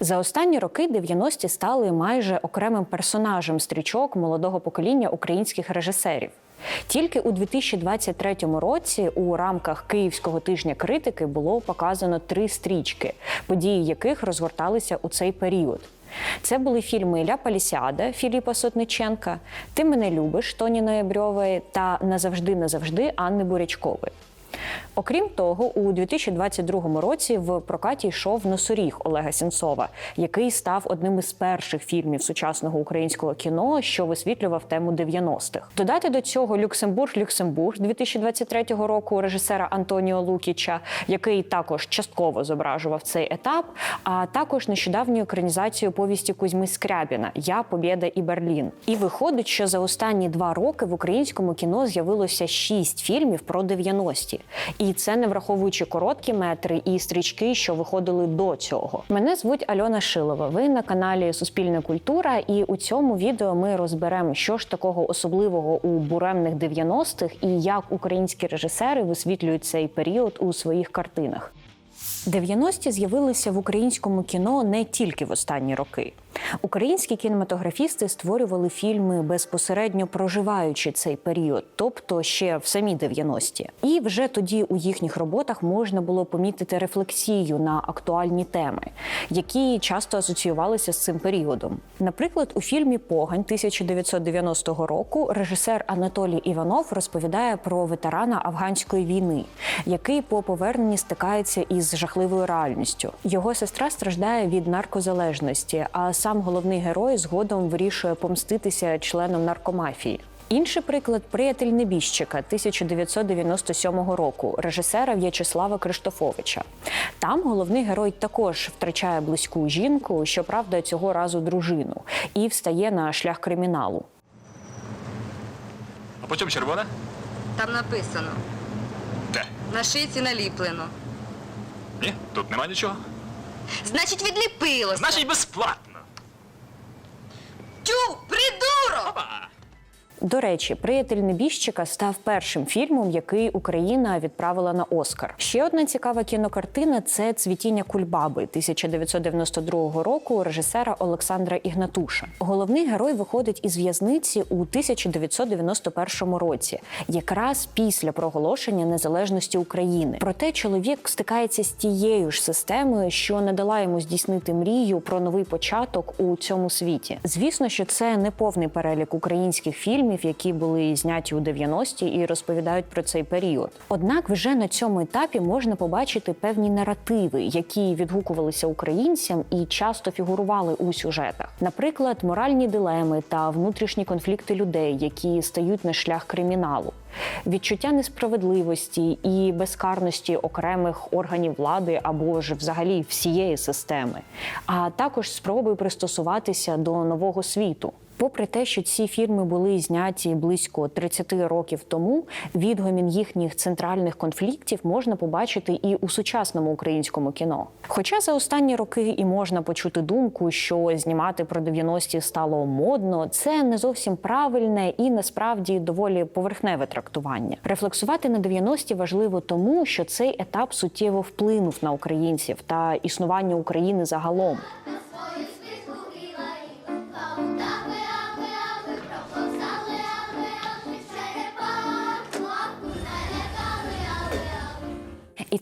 За останні роки 90-ті стали майже окремим персонажем стрічок молодого покоління українських режисерів. Тільки у 2023 році у рамках Київського тижня критики було показано три стрічки, події яких розгорталися у цей період. Це були фільми Ля Палісіада Філіпа Сотниченка, Ти мене любиш Тоні Ноябрьової та Назавжди назавжди Анни Бурячкової. Окрім того, у 2022 році в прокаті йшов носоріг Олега Сінцова, який став одним із перших фільмів сучасного українського кіно, що висвітлював тему 90-х. Додати до цього Люксембург Люксембург 2023 року режисера Антоніо Лукіча, який також частково зображував цей етап, а також нещодавню екранізацію повісті Кузьми Скрябіна Я Побєда і Берлін. І виходить, що за останні два роки в українському кіно з'явилося шість фільмів про 90-ті. І це не враховуючи короткі метри і стрічки, що виходили до цього. Мене звуть Альона Шилова. Ви на каналі Суспільна культура, і у цьому відео ми розберемо, що ж такого особливого у буремних 90-х і як українські режисери висвітлюють цей період у своїх картинах. 90-ті з'явилися в українському кіно не тільки в останні роки. Українські кінематографісти створювали фільми безпосередньо проживаючи цей період, тобто ще в самі 90-ті. І вже тоді у їхніх роботах можна було помітити рефлексію на актуальні теми, які часто асоціювалися з цим періодом. Наприклад, у фільмі Погань 1990 року режисер Анатолій Іванов розповідає про ветерана афганської війни, який по поверненні стикається із жахливою реальністю. Його сестра страждає від наркозалежності, а сам головний герой згодом вирішує помститися членам наркомафії. Інший приклад приятель небіжчика 1997 року, режисера В'ячеслава Криштофовича. Там головний герой також втрачає близьку жінку, щоправда, цього разу дружину, і встає на шлях криміналу. А по чому червона? Там написано. Де? На шиці наліплено. Ні, тут нема нічого. Значить, відліпилося. Значить, безплатно. Придурок! Опа! До речі, приятель небіжчика став першим фільмом, який Україна відправила на Оскар. Ще одна цікава кінокартина це Цвітіння кульбаби 1992 року режисера Олександра Ігнатуша. Головний герой виходить із в'язниці у 1991 році, якраз після проголошення незалежності України. Проте чоловік стикається з тією ж системою, що не дала йому здійснити мрію про новий початок у цьому світі. Звісно, що це не повний перелік українських фільмів, які були зняті у 90-ті і розповідають про цей період. Однак, вже на цьому етапі можна побачити певні наративи, які відгукувалися українцям і часто фігурували у сюжетах. Наприклад, моральні дилеми та внутрішні конфлікти людей, які стають на шлях криміналу. Відчуття несправедливості і безкарності окремих органів влади або ж взагалі всієї системи, а також спроби пристосуватися до нового світу. Попри те, що ці фільми були зняті близько 30 років тому, відгомін їхніх центральних конфліктів можна побачити і у сучасному українському кіно. Хоча за останні роки і можна почути думку, що знімати про 90-ті стало модно, це не зовсім правильне і насправді доволі поверхневе трактування. Рефлексувати на 90-ті важливо тому, що цей етап суттєво вплинув на українців та існування України загалом.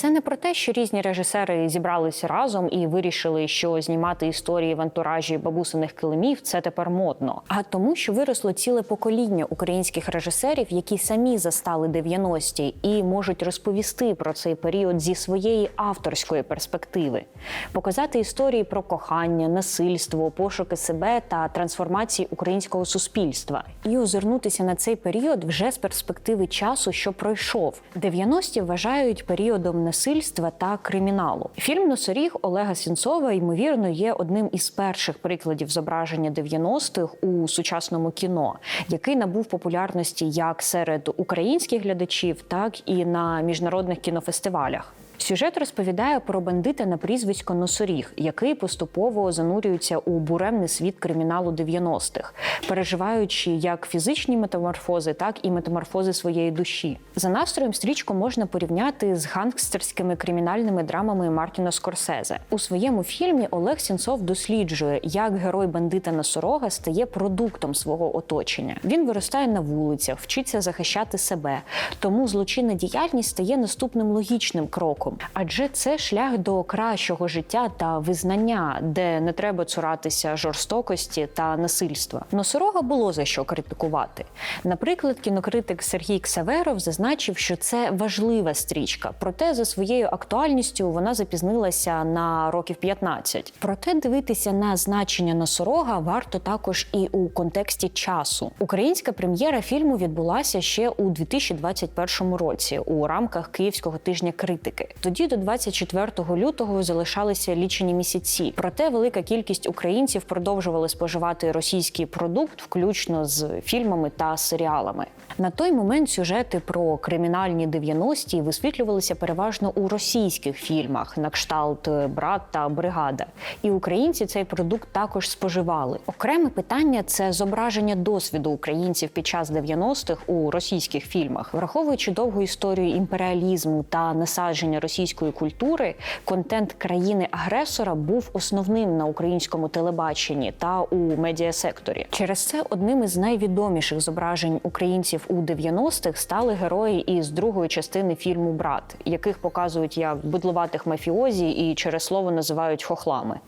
Це не про те, що різні режисери зібралися разом і вирішили, що знімати історії в антуражі бабусиних килимів це тепер модно. А тому, що виросло ціле покоління українських режисерів, які самі застали 90-ті і можуть розповісти про цей період зі своєї авторської перспективи, показати історії про кохання, насильство, пошуки себе та трансформації українського суспільства, і озирнутися на цей період вже з перспективи часу, що пройшов. 90-ті вважають періодом насильства та криміналу. Фільм Носоріг Олега Сінцова ймовірно є одним із перших прикладів зображення 90-х у сучасному кіно, який набув популярності як серед українських глядачів, так і на міжнародних кінофестивалях. Сюжет розповідає про бандита на прізвисько Носоріг, який поступово занурюється у буремний світ криміналу 90-х, переживаючи як фізичні метаморфози, так і метаморфози своєї душі. За настроєм стрічку можна порівняти з гангстерськими кримінальними драмами Мартіна Скорсезе. У своєму фільмі Олег Сінцов досліджує, як герой бандита носорога стає продуктом свого оточення. Він виростає на вулицях, вчиться захищати себе. Тому злочинна діяльність стає наступним логічним кроком, адже це шлях до кращого життя та визнання, де не треба цуратися жорстокості та насильства. Носорога було за що критикувати. Наприклад, кінокритик Сергій Ксаверов зазначив, що це важлива стрічка, проте за своєю актуальністю вона запізнилася на років 15. Проте дивитися на значення носорога варто також і у контексті часу. Українська прем'єра фільму відбулася ще у 2021 році у рамках Київського тижня критики. Тоді до 24 лютого залишалися лічені місяці. Проте велика кількість українців продовжували споживати російський продукт, включно з фільмами та серіалами. На той момент сюжети про кримінальні 90-ті висвітлювалися переважно у російських фільмах, на кшталт Брат та Бригада. І українці цей продукт також споживали. Окреме питання це зображення досвіду українців під час 90-х у російських фільмах, враховуючи довгу історію імперіалізму та насадження російської культури, контент країни-агресора був основним на українському телебаченні та у медіасекторі. Через це одним із найвідоміших зображень українців у 90-х стали герої із другої частини фільму Брат, яких показують як бидлуватих мафіозі і через слово називають хохлами.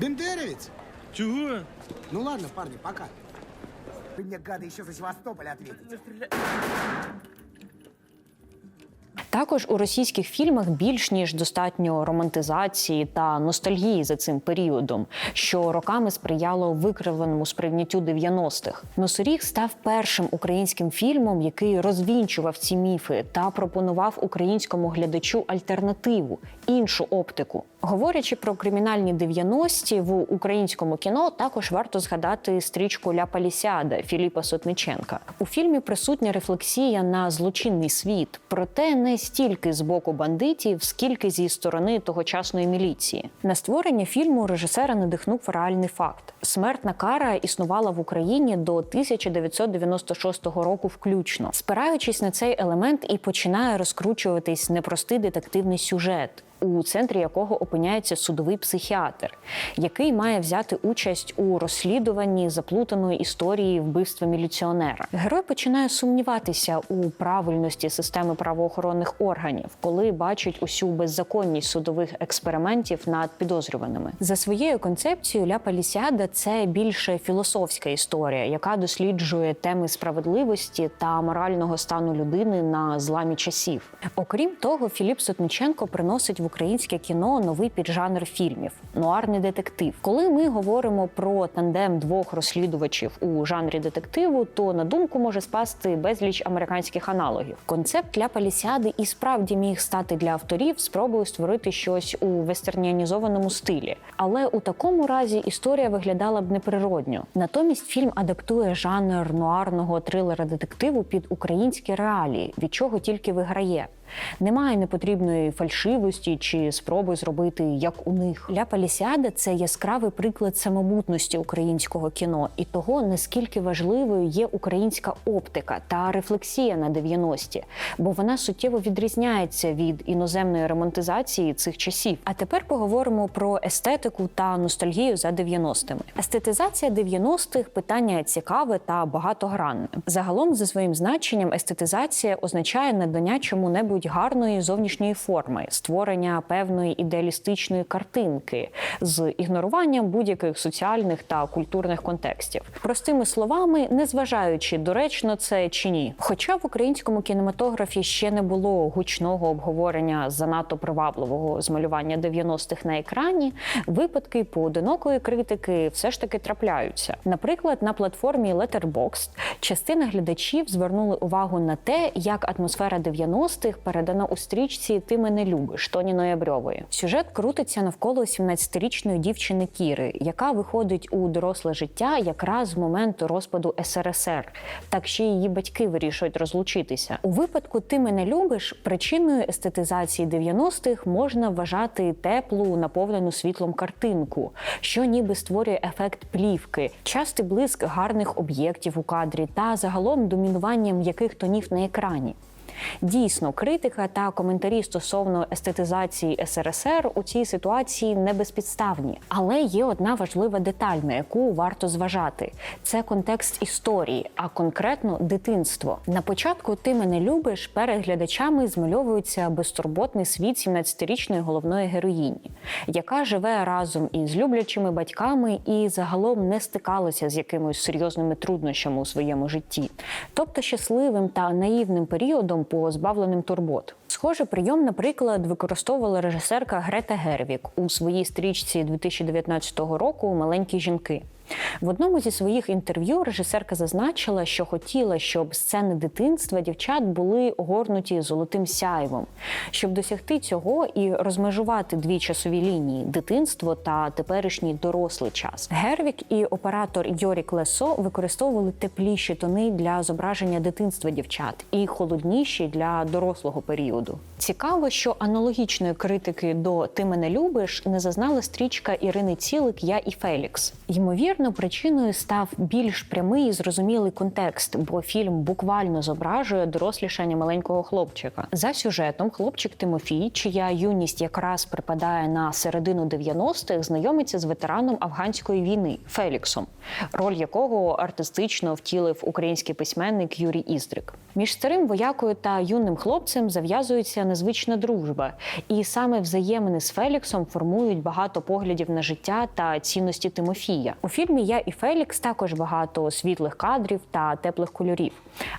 Бендеровец? Чего? Ну ладно, парни, пока. Вы мне, гады, еще за Севастополь ответите. Також у російських фільмах більш ніж достатньо романтизації та ностальгії за цим періодом, що роками сприяло викривленому сприйняттю 90-х. Носоріг став першим українським фільмом, який розвінчував ці міфи та пропонував українському глядачу альтернативу, іншу оптику. Говорячи про кримінальні 90-ті в українському кіно, також варто згадати стрічку Ля Палісіада Філіпа Сотниченка. У фільмі присутня рефлексія на злочинний світ, проте не стільки з боку бандитів, скільки зі сторони тогочасної міліції. На створення фільму режисера надихнув реальний факт: смертна кара існувала в Україні до 1996 року, включно. Спираючись на цей елемент, і починає розкручуватись непростий детективний сюжет у центрі якого опиняється судовий психіатр, який має взяти участь у розслідуванні заплутаної історії вбивства міліціонера. Герой починає сумніватися у правильності системи правоохоронних органів, коли бачить усю беззаконність судових експериментів над підозрюваними. За своєю концепцією Ля Палісіада це більше філософська історія, яка досліджує теми справедливості та морального стану людини на зламі часів. Окрім того, Філіп Сотниченко приносить в українське кіно новий піджанр фільмів нуарний детектив. Коли ми говоримо про тандем двох розслідувачів у жанрі детективу, то на думку може спасти безліч американських аналогів. Концепт Ля Палісіади і справді міг стати для авторів спробою створити щось у вестернянізованому стилі. Але у такому разі історія виглядала б неприродньо. Натомість фільм адаптує жанр нуарного трилера детективу під українські реалії, від чого тільки виграє. Немає непотрібної фальшивості чи спроби зробити як у них. Ля Палісіада це яскравий приклад самобутності українського кіно і того, наскільки важливою є українська оптика та рефлексія на 90-ті, бо вона суттєво відрізняється від іноземної романтизації цих часів. А тепер поговоримо про естетику та ностальгію за 90-ми. Естетизація 90-х – питання цікаве та багатогранне. Загалом, за своїм значенням, естетизація означає надання чому-небудь гарної зовнішньої форми, створення певної ідеалістичної картинки з ігноруванням будь-яких соціальних та культурних контекстів. Простими словами, незважаючи доречно це чи ні. Хоча в українському кінематографі ще не було гучного обговорення занадто привабливого змалювання 90-х на екрані, випадки поодинокої критики все ж таки трапляються. Наприклад, на платформі Letterboxd частина глядачів звернули увагу на те, як атмосфера 90-х передана у стрічці Ти мене любиш Тоні Ноябрьової. Сюжет крутиться навколо 17-річної дівчини Кіри, яка виходить у доросле життя якраз з моменту розпаду СРСР. Так ще її батьки вирішують розлучитися. У випадку Ти мене любиш причиною естетизації 90-х можна вважати теплу, наповнену світлом картинку, що ніби створює ефект плівки, частий блиск гарних об'єктів у кадрі та загалом домінування м'яких тонів на екрані. Дійсно, критика та коментарі стосовно естетизації СРСР у цій ситуації не безпідставні. Але є одна важлива деталь, на яку варто зважати: це контекст історії, а конкретно дитинство. На початку ти мене любиш перед глядачами змальовується безтурботний світ 17-річної головної героїні, яка живе разом із люблячими батьками і загалом не стикалася з якимись серйозними труднощами у своєму житті, тобто щасливим та наївним періодом позбавленим турбот. Схожий прийом, наприклад, використовувала режисерка Грета Гервік у своїй стрічці 2019 року Маленькі жінки. В одному зі своїх інтерв'ю режисерка зазначила, що хотіла, щоб сцени дитинства дівчат були огорнуті золотим сяйвом. Щоб досягти цього і розмежувати дві часові лінії дитинство та теперішній дорослий час. Гервік і оператор Йорік Лесо використовували тепліші тони для зображення дитинства дівчат і холодніші для дорослого періоду. Цікаво, що аналогічної критики до Ти мене любиш не зазнала стрічка Ірини Цілик Я і Фелікс. Ймовірно, причиною став більш прямий і зрозумілий контекст, бо фільм буквально зображує дорослішання маленького хлопчика. За сюжетом, хлопчик Тимофій, чия юність якраз припадає на середину 90-х, знайомиться з ветераном афганської війни Феліксом, роль якого артистично втілив український письменник Юрій Іздрик. Між старим воякою та юним хлопцем зав'язується незвична дружба, і саме взаємини з Феліксом формують багато поглядів на життя та цінності Тимофія. У фільмі Я і Фелікс також багато світлих кадрів та теплих кольорів.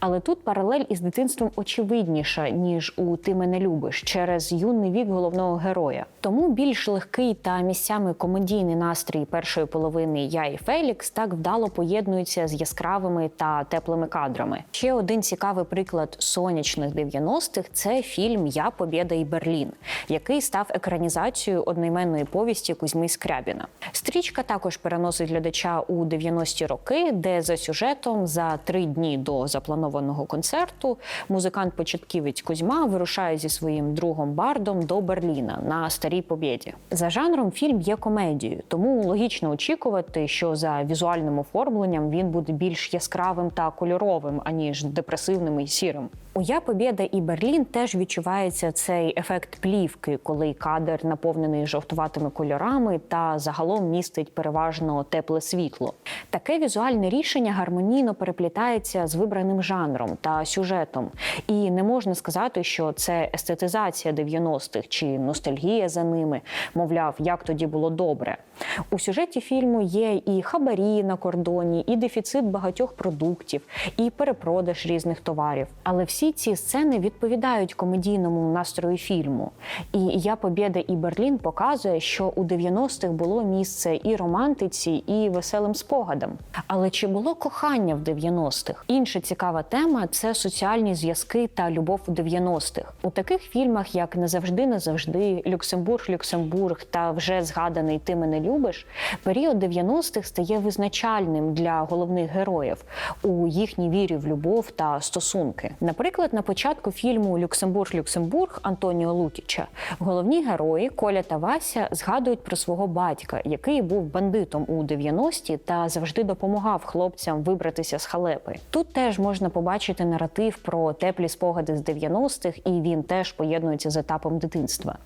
Але тут паралель із дитинством очевидніша ніж у Ти мене любиш через юний вік головного героя. Тому більш легкий та місцями комедійний настрій першої половини Я і Фелікс так вдало поєднуються з яскравими та теплими кадрами. Ще один цікавий приклад сонячних 90-х – це фільм Я Побєда і Берлін, який став екранізацією одноіменної повісті Кузьми Скрябіна. Стрічка також переносить глядача у 90-ті роки, де за сюжетом за три дні до запланованого концерту музикант-початківець Кузьма вирушає зі своїм другом Бардом до Берліна на старій побєді. За жанром фільм є комедією, тому логічно очікувати, що за візуальним оформленням він буде більш яскравим та кольоровим, аніж депресивним і сірим. У Я Побєда і Берлін теж відчувається цей ефект плівки, коли кадр наповнений жовтуватими кольорами та загалом містить переважно тепле світло. Таке візуальне рішення гармонійно переплітається з вибраним жанром та сюжетом, і не можна сказати, що це естетизація 90-х чи ностальгія за ними. Мовляв, як тоді було добре. У сюжеті фільму є і хабарі на кордоні, і дефіцит багатьох продуктів, і перепродаж різних товарів. Але всі ці сцени відповідають комедійному настрою фільму. І Я Побєда і Берлін показує, що у 90-х було місце і романтиці, і веселим спогадам. Але чи було кохання в 90-х? Інша цікава тема це соціальні зв'язки та любов у 90-х. У таких фільмах, як не завжди, не завжди, Люксембург, Люксембург та вже згаданий Ти мене любиш, період 90-х стає визначальним для головних героїв у їхній вірі в любов та стосунки. Наприклад, на початку фільму Люксембург, Люксембург Антоніо Лукіча головні герої Коля та Вася згадують про свого батька, який був бандитом у 90-ті та завжди допомагав хлопцям вибратися з халепи. Тут теж можна побачити наратив про теплі спогади з 90-х, і він теж поєднується з етапом дитинства.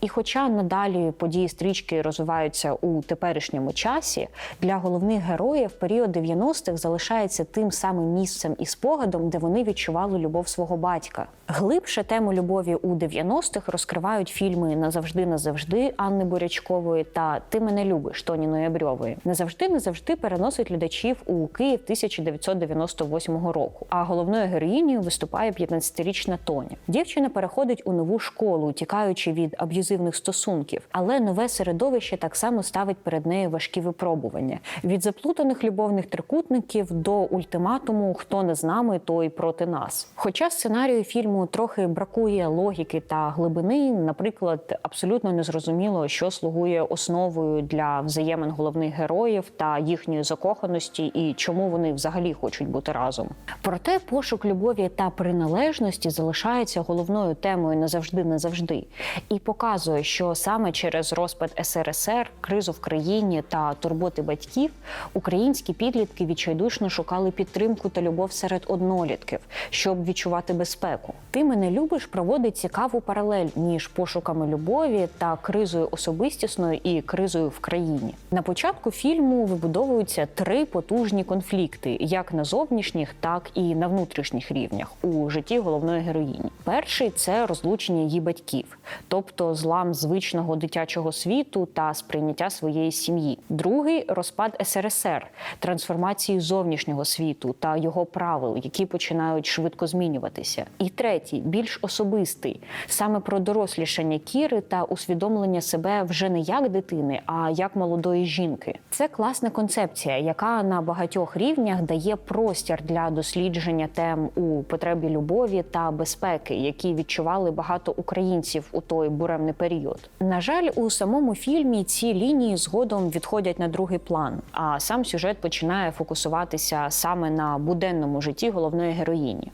І хоча надалі події стрічки розвиваються у теперішньому часі, для головних героїв період 90-х залишається тим самим місцем і спогадом, де вони відчували любов свого батька. Глибше тему любові у 90-х розкривають фільми Назавжди, назавжди Анни Бурячкової та Ти мене любиш Тоні Ноябрьової. Назавжди, назавжди переносить глядачів у Київ 1998 року. А головною героїнею виступає 15-річна Тоня. Дівчина переходить у нову школу, тікаючи від аб'юзивних стосунків, але нове середовище так само ставить перед нею важкі випробування: від заплутаних любовних трикутників до ультиматуму Хто не з нами, той проти нас. Хоча Хоча сценарію фільму трохи бракує логіки та глибини, наприклад, абсолютно незрозуміло, що слугує основою для взаємин головних героїв та їхньої закоханості, і чому вони взагалі хочуть бути разом. Проте пошук любові та приналежності залишається головною темою назавжди назавжди, і показує, що саме через розпад СРСР, кризу в країні та турботи батьків українські підлітки відчайдушно шукали підтримку та любов серед однолітків, щоб відчувати безпеку. Ти мене любиш проводить цікаву паралель між пошуками любові та кризою особистісною і кризою в країні. На початку фільму вибудовуються три потужні конфлікти, як на зовнішніх, так і на внутрішніх рівнях у житті головної героїні. Перший це розлучення її батьків, тобто злам звичного дитячого світу та сприйняття своєї сім'ї. Другий розпад СРСР, трансформації зовнішнього світу та його правил, які починають швидко змінюватися. І третій, більш особистий, саме про дорослішання Кіри та усвідомлення себе вже не як дитини, а як молодої жінки. Це класна концепція, яка на багатьох рівнях дає простір для дослідження тем у потребі любові та безпеки, які відчували багато українців у той буремний період. На жаль, у самому фільмі ці лінії згодом відходять на другий план, а сам сюжет починає фокусуватися саме на буденному житті головної героїні.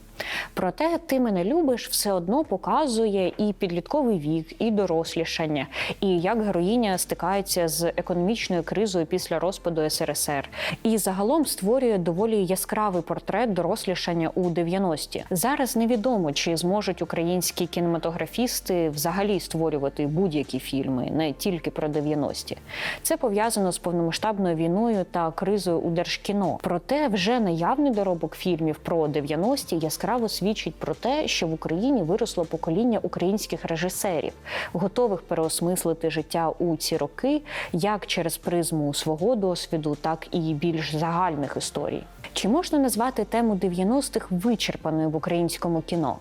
Проте ти мене любиш все одно показує і підлітковий вік, і дорослішання, і як героїня стикається з економічною кризою після розпаду СРСР, і загалом створює доволі яскравий портрет дорослішання у 90-ті. Зараз невідомо, чи зможуть українські кінематографісти взагалі створювати будь-які фільми, не тільки про 90-ті. Це пов'язано з повномасштабною війною та кризою у держкіно. Проте вже наявний доробок фільмів про 90-ті яскраво свідчить про те, що в Україні виросло покоління українських режисерів, готових переосмислити життя у ці роки як через призму свого досвіду, так і більш загальних історій. Чи можна назвати тему 90-х вичерпаною в українському кіно?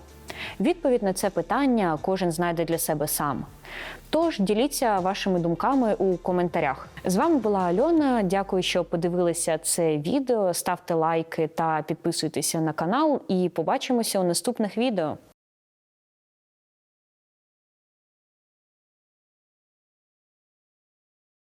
Відповідь на це питання кожен знайде для себе сам. Тож діліться вашими думками у коментарях. З вами була Альона. Дякую, що подивилися це відео. Ставте лайки та підписуйтеся на канал. І побачимося у наступних відео.